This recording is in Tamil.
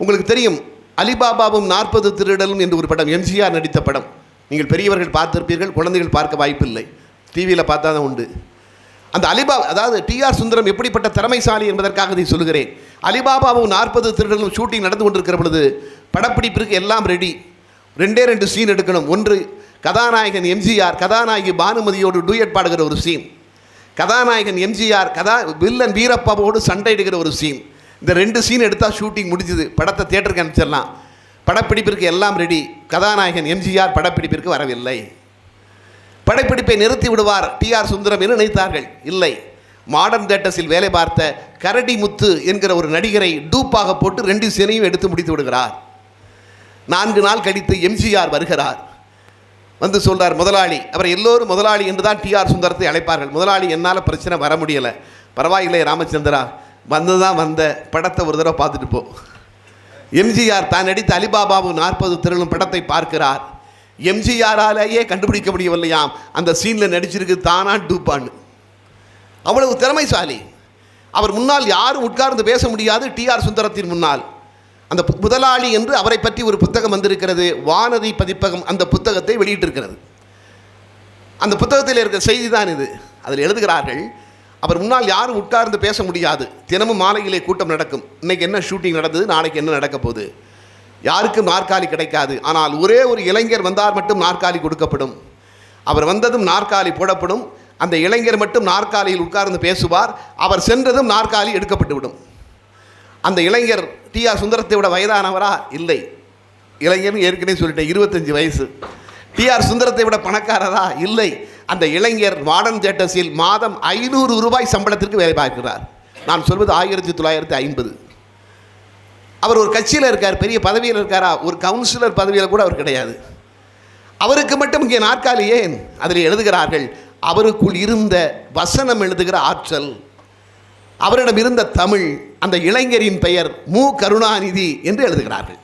உங்களுக்கு தெரியும் அலிபாபாவும் நாற்பது திருடலும் என்று ஒரு படம் எம்ஜிஆர் நடித்த படம். நீங்கள் பெரியவர்கள் பார்த்திருப்பீர்கள் குழந்தைகள் பார்க்க வாய்ப்பில்லை. டிவியில் பார்த்தா தான் உண்டு. அந்த அலிபாபா அதாவது டிஆர் சுந்தரம் எப்படிப்பட்ட திறமைசாலி என்பதற்காக இதை சொல்லுகிறேன். அலிபாபாவும் நாற்பது திருடலும் ஷூட்டிங் நடந்து கொண்டிருக்கிற பொழுது படப்பிடிப்பிற்கு எல்லாம் ரெடி ரெண்டே ரெண்டு சீன் எடுக்கணும். ஒன்று கதாநாயகன் எம்ஜிஆர் கதாநாயகி பானுமதியோடு டூயட் பாடுகிற ஒரு சீன் கதாநாயகன் எம்ஜிஆர் கதா வில்லன் வீரப்பாவோடு சண்டையிடுகிற ஒரு சீன் இந்த ரெண்டு சீன் எடுத்தால் ஷூட்டிங் முடிஞ்சுது. படத்தை தேட்டருக்கு அனுப்பிச்சிடலாம். படப்பிடிப்பிற்கு எல்லாம் ரெடி கதாநாயகன் எம்ஜிஆர் படப்பிடிப்பிற்கு வரவில்லை. படப்பிடிப்பை நிறுத்தி விடுவார் டிஆர் சுந்தரம் என்று நினைத்தார்கள். இல்லை. மாடர்ன் தேட்டர்ஸில் வேலை பார்த்த கரடி முத்து என்கிற ஒரு நடிகரை டூப்பாக போட்டு ரெண்டு சீனையும் எடுத்து முடித்து விடுகிறார். நான்கு நாள் கழித்து எம்ஜிஆர் வருகிறார். வந்து சொல்கிறார் முதலாளி. அவர் எல்லோரும் முதலாளி என்று தான் டிஆர் சுந்தரத்தை அழைப்பார்கள். முதலாளி என்னால் பிரச்சனை வர முடியலை. பரவாயில்லை ராமச்சந்திரா. வந்து தான் வந்த படத்தை ஒரு தடவை பார்த்துட்டு போ. எம்ஜிஆர் தான் நடித்த அலிபாபாவு நாற்பது திரளும் படத்தை பார்க்கிறார். எம்ஜிஆராலேயே கண்டுபிடிக்க முடியவில்லையாம். அந்த சீனில் நடிச்சிருக்கு தானா டூப்பான்னு. அவ்வளவு திறமைசாலி. அவர் முன்னால் யாரும் உட்கார்ந்து பேச முடியாது டிஆர் சுந்தரத்தின் முன்னால். அந்த பு- முதலாளி என்று அவரை பற்றி ஒரு புத்தகம் வந்திருக்கிறது. வானதி பதிப்பகம் அந்த புத்தகத்தை வெளியிட்டிருக்கிறது. அந்த புத்தகத்தில் இருக்கிற செய்தி தான் இது. அதில் எழுதுகிறார்கள் அவர் முன்னால் யாரும் உட்கார்ந்து பேச முடியாது. தினமும் மாலையிலே கூட்டம் நடக்கும். இன்றைக்கி என்ன ஷூட்டிங் நடந்தது? நாளைக்கு என்ன நடக்க போகுது? யாருக்கும் நாற்காலி கிடைக்காது. ஆனால் ஒரே ஒரு இளைஞர் வந்தால் மட்டும் நாற்காலி கொடுக்கப்படும். அவர் வந்ததும் நாற்காலி போடப்படும். அந்த இளைஞர் மட்டும் நாற்காலியில் உட்கார்ந்து பேசுவார். அவர் சென்றதும் நாற்காலி எடுக்கப்பட்டு விடும் அந்த இளைஞர் டி ஆர் சுந்தரத்தை விட வயதானவரா? இல்லை. இளைஞர்னு ஏற்கனவே சொல்லிட்டேன் இருபத்தஞ்சு வயசு. டி ஆர் சுந்தரத்தை விட பணக்காரரா? இல்லை. அந்த இளைஞர் மாடர்ன் தேட்டர்ஸில் மாதம் ஐநூறு ரூபாய் சம்பளத்திற்கு வேலை பார்க்கிறார். நான் சொல்வது ஆயிரத்தி தொள்ளாயிரத்தி ஐம்பது. அவர் ஒரு கட்சியில் இருக்கார் பெரிய பதவியில் இருக்காரா? ஒரு கவுன்சிலர் பதவியில் கூட அவர் கிடையாது. அவருக்கு மட்டும் இங்கே நாற்காலி ஏன்? அதில் எழுதுகிறார்கள் அவருக்குள் இருந்த வசனம் எழுதுகிற ஆற்றல் அவரிடம் இருந்த தமிழ் அந்த இளைஞரின் பெயர் மு. கருணாநிதி என்று எழுதுகிறார்கள்.